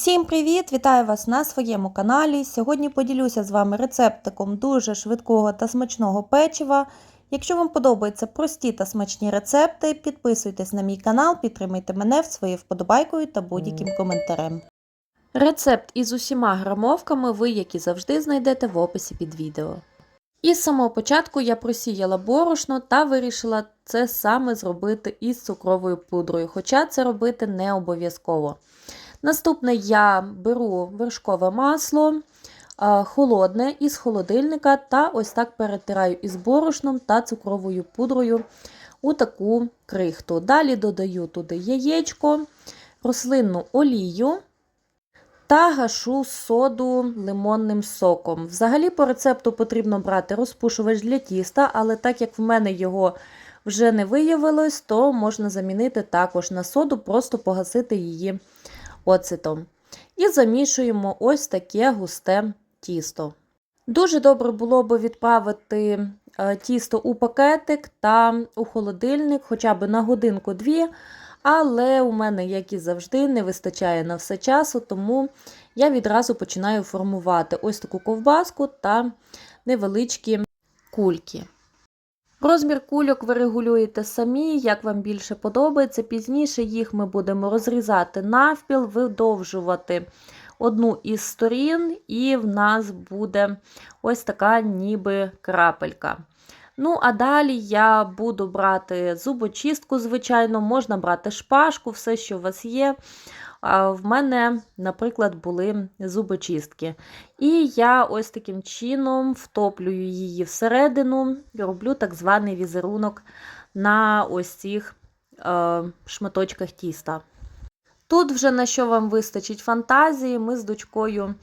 Всім привіт! Вітаю вас на своєму каналі. Сьогодні поділюся з вами рецептиком дуже швидкого та смачного печива. Якщо вам подобаються прості та смачні рецепти, підписуйтесь на мій канал, підтримайте мене в своєю вподобайкою та будь-яким коментарем. Рецепт із усіма грамовками ви, як і завжди, знайдете в описі під відео. І з самого початку я просіяла борошно та вирішила це саме зробити із цукровою пудрою, хоча це робити не обов'язково. Наступне я беру вершкове масло холодне із холодильника та ось так перетираю із борошном та цукровою пудрою у таку крихту. Далі додаю туди яєчко, рослинну олію та гашу соду лимонним соком. Взагалі, по рецепту потрібно брати розпушувач для тіста, але так як в мене його вже не виявилось, то можна замінити також на соду, просто погасити її оцетом. І замішуємо ось таке густе тісто. Дуже добре було б відправити е, тісто у пакетик та у холодильник хоча б на годинку-дві. Але у мене, як і завжди, не вистачає на все часу, тому я відразу починаю формувати ось таку ковбаску та невеличкі кульки. Розмір кульок ви регулюєте самі, як вам більше подобається. Пізніше їх ми будемо розрізати навпіл, видовжувати одну із сторін, і в нас буде ось така ніби крапелька. Ну, а далі я буду брати зубочистку, звичайно, можна брати шпажку, все, що у вас є. В мене, наприклад, були зубочистки. І я ось таким чином втоплюю її всередину, роблю так званий візерунок на ось цих е, шматочках тіста. Тут вже на що вам вистачить фантазії, ми з дочкою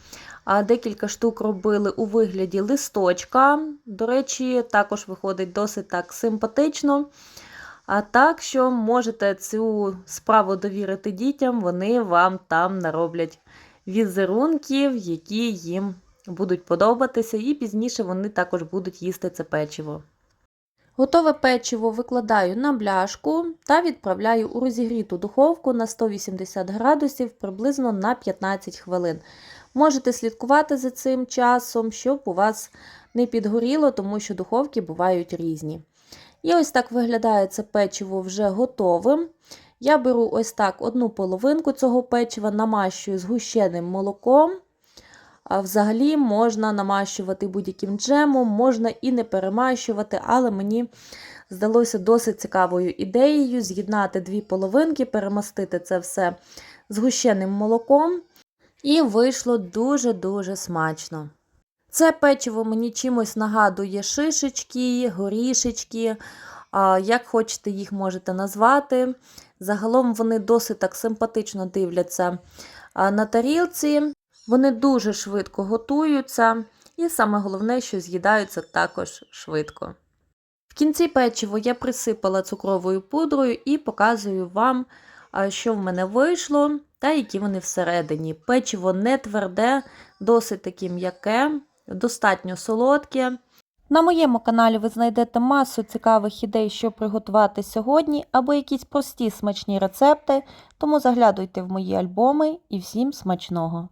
декілька штук робили у вигляді листочка. До речі, також виходить досить так симпатично. А так що можете цю справу довірити дітям, вони вам там нароблять візерунків, які їм будуть подобатися, і пізніше вони також будуть їсти це печиво. Готове печиво викладаю на бляшку та відправляю у розігріту духовку на 180 градусів приблизно на 15 хвилин. Можете слідкувати за цим часом, щоб у вас не підгоріло, тому що духовки бувають різні. І ось так виглядає це печиво вже готовим. Я беру ось так одну половинку цього печива, намащую згущеним молоком. А Взагалі можна намащувати будь-яким джемом, можна і не перемащувати, але мені здалося досить цікавою ідеєю з'єднати дві половинки, перемастити це все згущеним молоком. І вийшло дуже-дуже смачно. Це печиво мені чимось нагадує шишечки, горішечки, як хочете їх можете назвати. Загалом вони досить так симпатично дивляться на тарілці. Вони дуже швидко готуються, і саме головне, що з'їдаються також швидко. В кінці печиво я присипала цукровою пудрою і показую вам, що в мене вийшло, та які вони всередині. Печиво не тверде, досить таки м'яке, достатньо солодке. На моєму каналі ви знайдете масу цікавих ідей, що приготувати сьогодні, або якісь прості смачні рецепти, тому заглядуйте в мої альбоми і всім смачного!